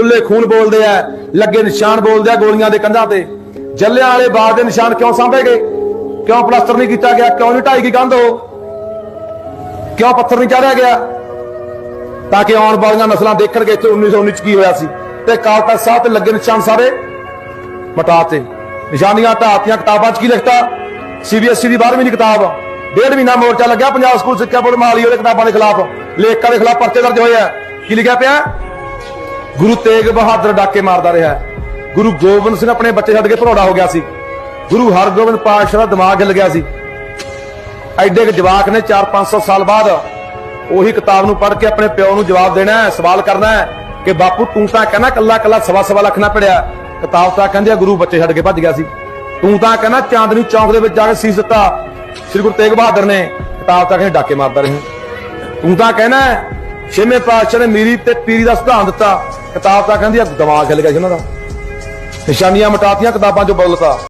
ਡੁੱਲੇ ਖੂਨ ਬੋਲਦੇ ਆ, ਲੱਗੇ ਨਿਸ਼ਾਨ ਬੋਲਦੇ ਆ ਗੋਲੀਆਂ ਦੇ ਕੰਧਾਂ ਤੇ। ਜੱਲਿਆਂ ਵਾਲੇ ਬਾਗ ਦੇ ਨਿਸ਼ਾਨ ਕਿਉਂ ਸਾਂਭੇ ਗਏ? ਕਿਉਂ ਪਲਾਸਟਰ ਨਹੀਂ ਕੀਤਾ ਗਿਆ? ਕਿਉਂ ਨਹੀਂ ਢਾਈ ਗਈ ਕੰਧ ਉਹ? ਕਿਉਂ ਪੱਥਰ ਨਹੀਂ ਚਾੜਿਆ ਗਿਆ? ਤਾਂ ਕਿ ਆਉਣ ਵਾਲੀਆਂ ਨਸਲਾਂ ਦੇਖਣਗੇ ਇੱਥੇ 1919 ਚ ਕੀ ਹੋਇਆ ਸੀ। ਤੇ ਕਾਲ ਤਖਤ ਸਾਹਿਬ ਤੇ ਲੱਗੇ ਨਿਸ਼ਾਨ ਸਾਰੇ ਮਟਾਤੇ ਨਿਸ਼ਾਨੀਆਂ ਢਾਤੀਆਂ ਕਿਤਾਬਾਂ 'ਚ ਕੀ ਲਿਖਤਾ? ਸੀਬੀਐਸਈ ਦੀ 12ਵੀਂ ਦੀ ਕਿਤਾਬ। ਡੇਢ ਮਹੀਨਾ ਮੋਰਚਾ ਲੱਗਿਆ, ਪੰਜਾਬ ਸਕੂਲ ਸਿੱਖਿਆ ਬੋਰਡ ਮਾਲੀ ਉਹਦੇ ਕਿਤਾਬਾਂ ਦੇ ਖਿਲਾਫ। ਲੇਖਕਾਂ ਦੇ ਖਿਲਾਫ ਪਰਚੇ ਦਰਜ ਹੋਏ ਆ। ਕੀ ਲਿਖਿਆ ਪਿਆ? ਗੁਰੂ ਤੇਗ ਬਹਾਦਰ ਡਾਕੇ ਮਾਰਦਾ ਰਿਹਾ ਗੁਰੂ ਗੋਬਿੰਦ ਸਿੰਘ ਆਪਣੇ ਬੱਚੇ ਛੱਡ ਕੇ ਭਰੋੜਾ ਹੋ ਗਿਆ ਸੀ। ਗੁਰੂ ਹਰਗੋਬਿੰਦ ਪਾਤਸ਼ਾਹ ਦਾ ਦਿਮਾਗ ਹਿੱਲ ਗਿਆ ਸੀ। ਐਡੇ ਕੁ ਜਵਾਕ ਨੇ 4-500 ਸਾਲ ਬਾਅਦ ਉਹੀ ਕਿਤਾਬ ਨੂੰ ਪੜ੍ਹ ਕੇ ਆਪਣੇ ਪਿਓ ਨੂੰ ਜਵਾਬ ਦੇਣਾ ਹੈ, ਸਵਾਲ ਕਰਨਾ ਹੈ ਕਿ ਬਾਪੂ ਤੂੰ ਤਾਂ ਕਹਿੰਦਾ ਕੱਲਾ ਕੱਲਾ ਸਵਾ ਸਵਾ ਲੱਖ ਨਾ ਪੜਿਆ ਕਿਤਾਬ ਤਾਂ ਕਹਿੰਦੇ ਆ ਗੁਰੂ ਬੱਚੇ ਛੱਡ ਕੇ ਭੱਜ ਗਿਆ ਸੀ। ਤੂੰ ਤਾਂ ਕਹਿੰਦਾ ਚਾਂਦਨੀ ਚੌਂਕ ਦੇ ਵਿੱਚ ਜਾ ਕੇ ਸੀਸ ਦਿੱਤਾ। ਸ੍ਰੀ ਗੁਰੂ ਤੇਗ ਬਹਾਦਰ ਨੇ ਕਿਤਾਬ ਤਾਂ ਕਹਿੰਦੇ ਡਾਕੇ ਮਾਰਦਾ ਰਹੇ। ਤੂੰ ਤਾਂ ਕਹਿੰਦਾ ਛੇਵੇਂ ਪਾਤਸ਼ਾਹ ਨੇ ਮੀਰੀ ਤੇ ਪੀਰੀ ਦਾ ਸਿਧਾਂਤ ਦਿੱਤਾ। ਕਿਤਾਬ ਤਾਂ ਕਹਿੰਦੀ ਆ, ਦਿਮਾਗ ਹਿੱਲ ਗਿਆ ਸੀ ਉਹਨਾਂ ਦਾ। ਨਿਸ਼ਾਨੀਆਂ ਮਟਾਤੀਆਂ ਕਿਤਾਬਾਂ ਚੋਂ ਬਦਲਤਾ।